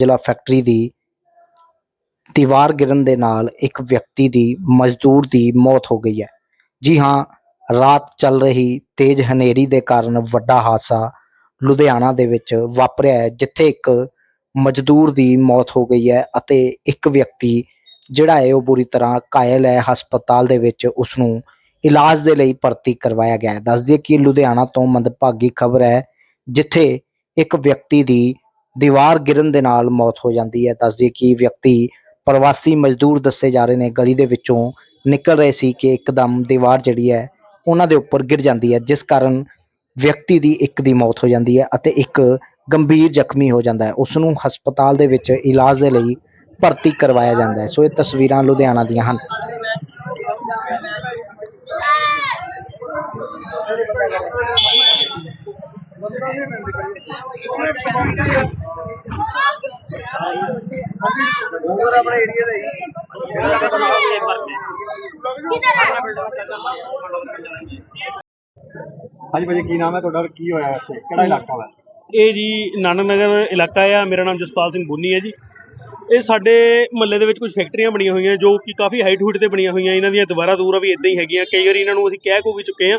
ਜ਼ਿਲ੍ਹਾ ਫੈਕਟਰੀ ਦੀ ਦੀਵਾਰ ਗਿਰਨ ਦੇ ਨਾਲ ਇੱਕ ਵਿਅਕਤੀ ਦੀ ਮਜ਼ਦੂਰ ਦੀ ਮੌਤ ਹੋ ਗਈ ਹੈ। ਜੀ ਹਾਂ, ਰਾਤ ਚੱਲ ਰਹੀ ਤੇਜ਼ ਹਨੇਰੀ ਦੇ ਕਾਰਨ ਵੱਡਾ ਹਾਦਸਾ ਲੁਧਿਆਣਾ ਦੇ ਵਿੱਚ ਵਾਪਰਿਆ ਹੈ, ਜਿੱਥੇ ਇੱਕ ਮਜ਼ਦੂਰ ਦੀ ਮੌਤ ਹੋ ਗਈ ਹੈ ਅਤੇ ਇੱਕ ਵਿਅਕਤੀ ਜਿਹੜਾ ਹੈ ਉਹ ਬੁਰੀ ਤਰ੍ਹਾਂ ਘਾਇਲ ਹੈ, ਹਸਪਤਾਲ ਦੇ ਵਿੱਚ ਉਸ ਨੂੰ ਇਲਾਜ ਦੇ ਲਈ ਭਰਤੀ ਕਰਵਾਇਆ ਗਿਆ ਹੈ। ਦੱਸ ਦਈਏ ਕਿ ਲੁਧਿਆਣਾ ਤੋਂ ਮੰਦਭਾਗੀ ਖਬਰ ਹੈ, ਜਿੱਥੇ ਇੱਕ ਵਿਅਕਤੀ ਦੀ ਦੀਵਾਰ ਗਿਰਨ ਦੇ ਨਾਲ ਮੌਤ ਹੋ ਜਾਂਦੀ ਹੈ। ਦੱਸਦੀ ਕਿ ਵਿਅਕਤੀ ਪ੍ਰਵਾਸੀ ਮਜ਼ਦੂਰ ਦੱਸੇ ਜਾ ਰਹੇ ਨੇ। ਗਲੀ ਦੇ ਵਿੱਚੋਂ ਨਿਕਲ ਰਹੇ ਸੀ ਕਿ ਇੱਕਦਮ ਦੀਵਾਰ ਜਿਹੜੀ ਹੈ, ਉਹਨਾਂ ਦੇ ਉੱਪਰ ਗਿਰ ਜਾਂਦੀ ਹੈ, ਜਿਸ ਕਾਰਨ ਵਿਅਕਤੀ ਦੀ ਇੱਕ ਦੀ ਮੌਤ ਹੋ ਜਾਂਦੀ ਹੈ ਅਤੇ ਇੱਕ ਗੰਭੀਰ ਜ਼ਖਮੀ ਹੋ ਜਾਂਦਾ ਹੈ। ਉਸ ਨੂੰ ਹਸਪਤਾਲ ਦੇ ਵਿੱਚ ਇਲਾਜ ਦੇ ਲਈ ਭਰਤੀ ਕਰਵਾਇਆ ਜਾਂਦਾ ਹੈ। ਸੋ ਇਹ ਤਸਵੀਰਾਂ ਲੁਧਿਆਣਾ ਦੀਆਂ ਹਨ। ਹੋਰ ਆਪਣੇ ਏਰੀਆ ਦਾ ਹੀ। ਹਾਂਜੀ ਭਾਜੀ ਕੀ ਨਾਮ ਹੈ ਤੁਹਾਡਾ ਔਰ ਕੀ ਹੋਇਆ ਇੱਥੇ? ਕਿਹੜਾ ਇਲਾਕਾ ਵਾ? ਇਹ ਜੀ ਨਾਨਕ ਨਗਰ ਇਲਾਕਾ ਆ ਮੇਰਾ ਨਾਮ ਜਸਪਾਲ ਸਿੰਘ ਬੁੰਨੀ ਹੈ ਜੀ। ਇਹ ਸਾਡੇ ਮਹੱਲੇ ਦੇ ਵਿੱਚ ਕੁਝ ਫੈਕਟਰੀਆਂ ਬਣੀਆਂ ਹੋਈਆਂ ਜੋ ਕਿ ਕਾਫੀ ਹਾਈਟ ਹੂਟ ਤੇ ਬਣੀਆਂ ਹੋਈਆਂ। ਇਹਨਾਂ ਦੀਆਂ ਦੁਬਾਰਾ ਦੂਰਾ ਵੀ ਇਦਾਂ ਹੀ ਹੈਗੀਆਂ। ਕਈ ਵਾਰੀ ਇਹਨਾਂ ਨੂੰ ਅਸੀਂ ਕਹਿ ਕੋ ਵੀ ਚੁੱਕੇ ਆ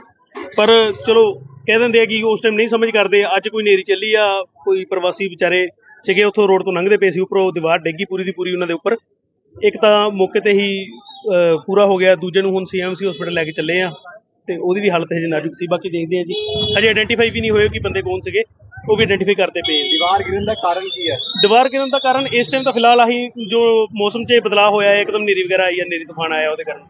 ਪਰ ਚਲੋ ਕਹਿ ਦਿੰਦੇ ਆ ਕਿ ਉਸ ਟਾਈਮ ਨਹੀਂ ਸਮਝ ਕਰਦੇ ਅੱਜ ਕੋਈ ਨੇਰੀ ਚੱਲੀ ਆ ਕੋਈ ਪ੍ਰਵਾਸੀ ਵਿਚਾਰੇ ਸੀਗੇ ਉੱਥੋਂ ਰੋਡ ਤੋਂ ਲੰਘਦੇ ਪਏ ਸੀ ਉੱਪਰੋਂ ਦੀਵਾਰ ਡਿੱਗੀ ਪੂਰੀ ਦੀ ਪੂਰੀ ਉਹਨਾਂ ਦੇ ਉੱਪਰ। ਇੱਕ ਤਾਂ ਮੌਕੇ ਤੇ ਹੀ ਪੂਰਾ ਹੋ ਗਿਆ ਦੂਜੇ ਨੂੰ ਹੁਣ ਸੀਐਮਸੀ ਹਸਪੀਟਲ ਲੈ ਕੇ ਚੱਲੇ ਆ ਤੇ ਉਹਦੀ ਵੀ ਹਾਲਤ ਹਜੇ ਨਾਜ਼ੁਕ ਸੀ ਬਾਕੀ ਦੇਖਦੇ ਆ ਜੀ। ਹਜੇ ਆਇਡੈਂਟੀਫਾਈ ਵੀ ਨਹੀਂ ਹੋਏ ਕਿ ਬੰਦੇ ਕੌਣ ਸੀਗੇ ਉਹ ਵੀ ਆਇਡੈਂਟੀਫਾਈ ਕਰਦੇ ਪਏ ਦੀਵਾਰ ਗਿਰਨ ਦਾ ਕਾਰਨ ਕੀ ਹੈ? ਦੀਵਾਰ ਗਿਰਨ ਦਾ ਕਾਰਨ ਇਸ ਟਾਈਮ ਤਾਂ ਫਿਲਹਾਲ ਆਹੀ ਜੋ ਮੌਸਮ 'ਚ ਬਦਲਾਅ ਹੋਇਆ ਹੈ ਇੱਕਦਮ ਨੇਰੀ ਵਗੈਰਾ ਆਈ ਹੈ ਨੇਰੀ ਤੂਫਾਨ ਆਇਆ ਉਹਦੇ ਕਾਰਨ।